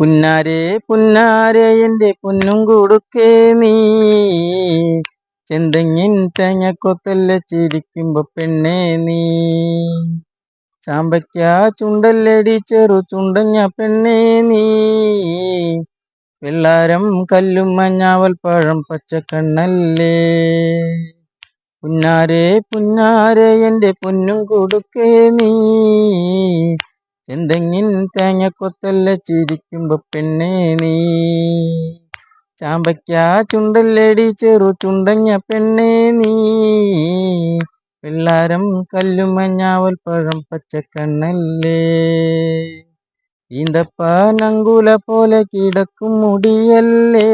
പുന്നാരെ പുന്നാരെ എന്റെ പൊന്നും കൊടുക്കേ നീ. ചെന്തെങ്ങിൻ തേങ്ങക്കൊത്തല്ല ചിരിക്കുമ്പോ പെണ്ണേ നീ. ചാമ്പയ്ക്ക ചുണ്ടല്ലടി ചെറു ചുണ്ടഞ്ഞ പെണ്ണേ നീ. വെള്ളാരം കല്ലും മഞ്ഞാവൽ പഴം പച്ചക്കണ്ണല്ലേ പുന്നാരെ പുന്നാരെ എന്റെ പൊന്നും കൊടുക്കേ നീ. ചെന്തെങ്ങിൻ തേങ്ങക്കൊത്തല്ല ചിരിക്കുമ്പോ പെണ്ണേ നീ? ചാമ്പയ്ക്കാ ചുണ്ടല്ലടി ചെറു ചുണ്ടങ്ങ പെണ്ണേ നീ? പിള്ളാരം കല്ലും മഞ്ഞാവൽ പഴം പച്ചക്കണ്ണല്ലേ? ഈന്തപ്പ നങ്കുല പോലെ കിടക്കും മുടിയല്ലേ?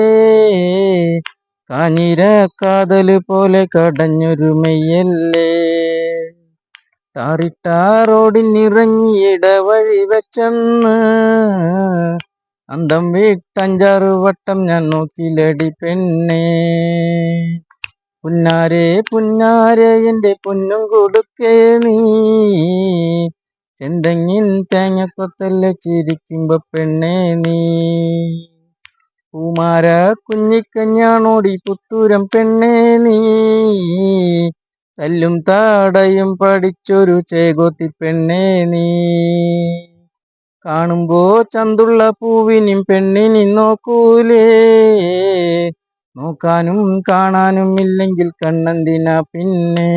കാഞ്ഞിര കാതൽ പോലെ കടഞ്ഞൊരു മെയ്യല്ലേ? ടാറിട്ട റോഡിൽ ഇറങ്ങിയിട വഴി വെച്ചെന്ന്. അന്തം വീട്ടഞ്ചാറ് വട്ടം ഞാൻ നോക്കിലടി പെണ്ണേ. പുന്നാരെ പുന്നാരെ എന്റെ പൊന്നും കൊടുക്കേ നീ. ചെന്തെങ്ങിൻ തേങ്ങക്കൊത്തല്ല ചിരിക്കുമ്പോ പെണ്ണേ നീ. പൂമാര കുഞ്ഞിക്കഞ്ഞാണോടി പുത്തൂരം പെണ്ണേ നീ. തല്ലും താടയും പഠിച്ചൊരു ചേകോത്തി പെണ്ണേ നീ. കാണുമ്പോ ചന്തുള്ള പൂവിനും പെണ്ണിനും നോക്കൂലേ. നോക്കാനും കാണാനും ഇല്ലെങ്കിൽ കണ്ണന്തിന പിന്നെ.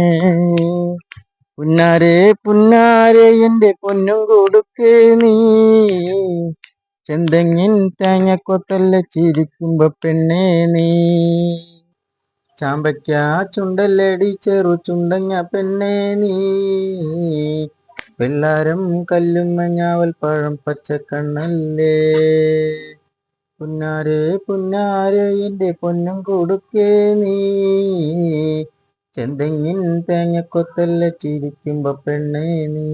പുന്നാരെ പുന്നാരെ എന്റെ പൊന്നും കൊടുക്കേ നീ. ചെന്തെങ്ങിൻ തേങ്ങക്കൊത്തല്ല ചിരിക്കുമ്പോ പെണ്ണേ നീ. ചാമ്പയ്ക്ക ചുണ്ടല്ലടി ചെറു ചുണ്ടങ്ങ പെണ്ണെ നീ. വെള്ളാരം കല്ലും മഞ്ഞാവൽ പഴം പച്ചക്കണ്ണല്ലേ പുന്നാരെ പുന്നാരെ എന്റെ പൊന്നും കൊടുക്കേ നീ. ചെന്തെങ്ങിൻ തേങ്ങക്കൊത്തല്ല ചിരിക്കുമ്പോ പെണ്ണേ നീ.